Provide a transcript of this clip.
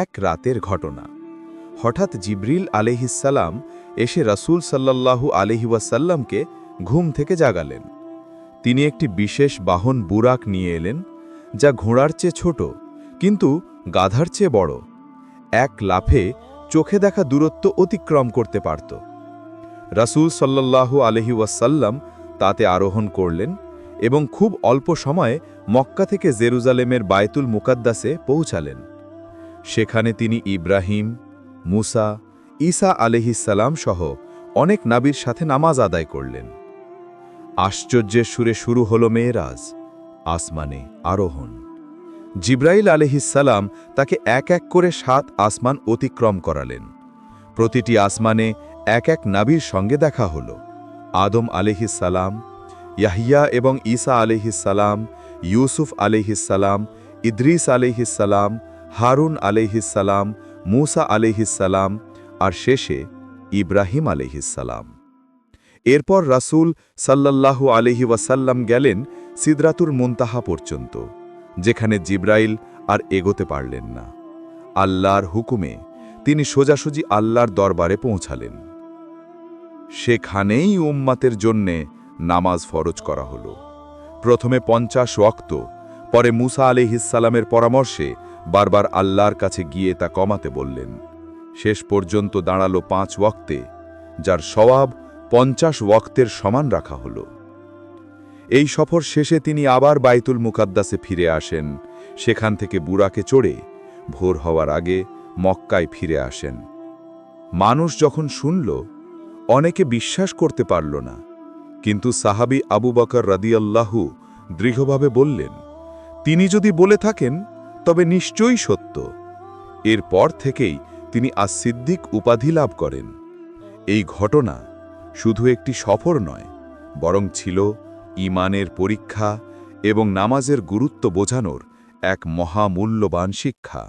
এক রাতের ঘটনা। হঠাৎ জিব্রিল আলহিসাল্লাম এসে রাসূল সাল্লাল্লাহু আলহি ওয়াসাল্লামকে ঘুম থেকে জাগালেন। তিনি একটি বিশেষ বাহন বুরাক নিয়ে এলেন, যা ঘোড়ার চেয়ে ছোট, কিন্তু গাধার চেয়ে বড়। এক লাফে চোখে দেখা দূরত্ব অতিক্রম করতে পারত। রাসূল সাল্লাল্লাহু আলহি ওয়াসাল্লাম তাতে আরোহণ করলেন এবং খুব অল্প সময়ে মক্কা থেকে জেরুজালেমের বায়তুল মুকাদ্দাসে পৌঁছালেন। সেখানে তিনি ইব্রাহিম, মুসা, ঈসা আলহিসাল্লাম সহ অনেক নাবির সাথে নামাজ আদায় করলেন। আশ্চর্যের সুরে শুরু হল মেয়েরাজ, আসমানে আরোহণ। জিব্রাইল আলহিসাল্লাম তাকে এক এক করে সাত আসমান অতিক্রম করালেন। প্রতিটি আসমানে এক এক নাবির সঙ্গে দেখা হল। আদম আলহিসাল্লাম ইয়াহিয়া এবং ঈসা আলহিসাল্লাম ইউসুফ আলহিসাল্লাম ইদ্রিস আলহিসাল্লাম হারুন আলহিসাল্লাম মুসা আলহিসাল্লাম আর শেষে ইব্রাহিম আলহিসাল্লাম এরপর রাসূল সাল্লাল্লাহু আলহি ওয়াসাল্লাম গেলেন সিদরাতুর মুনতাহা পর্যন্ত, যেখানে জিব্রাইল আর এগোতে পারলেন না। আল্লাহর হুকুমে তিনি সোজাসুজি আল্লাহর দরবারে পৌঁছালেন। সেখানেই উম্মাতের জন্যে নামাজ ফরজ করা হল। প্রথমে পঞ্চাশ ওয়াক্ত, পরে মুসা আলিহিসালামের পরামর্শে বারবার আল্লাহর কাছে গিয়ে তা কমাতে বললেন। শেষ পর্যন্ত দাঁড়াল পাঁচ ওয়াক্তে, যার সওয়াব পঞ্চাশ ওয়াক্তের সমান রাখা হল। এই সফর শেষে তিনি আবার বাইতুল মুকাদ্দাসে ফিরে আসেন। সেখান থেকে বুড়াকে চড়ে ভোর হওয়ার আগে মক্কায় ফিরে আসেন। মানুষ যখন শুনল, অনেকে বিশ্বাস করতে পারল না। কিন্তু সাহাবি আবু বকর রাদিয়াল্লাহু দৃঢ়ভাবে বললেন, তিনি যদি বলে থাকেন তবে নিশ্চয়ই সত্য। এরপর থেকেই তিনি আসিদ্দিক উপাধি লাভ করেন। এই ঘটনা শুধু একটি সফর নয়, বরং ছিল ইমানের পরীক্ষা এবং নামাজের গুরুত্ব বোঝানোর এক মহামূল্যবান শিক্ষা।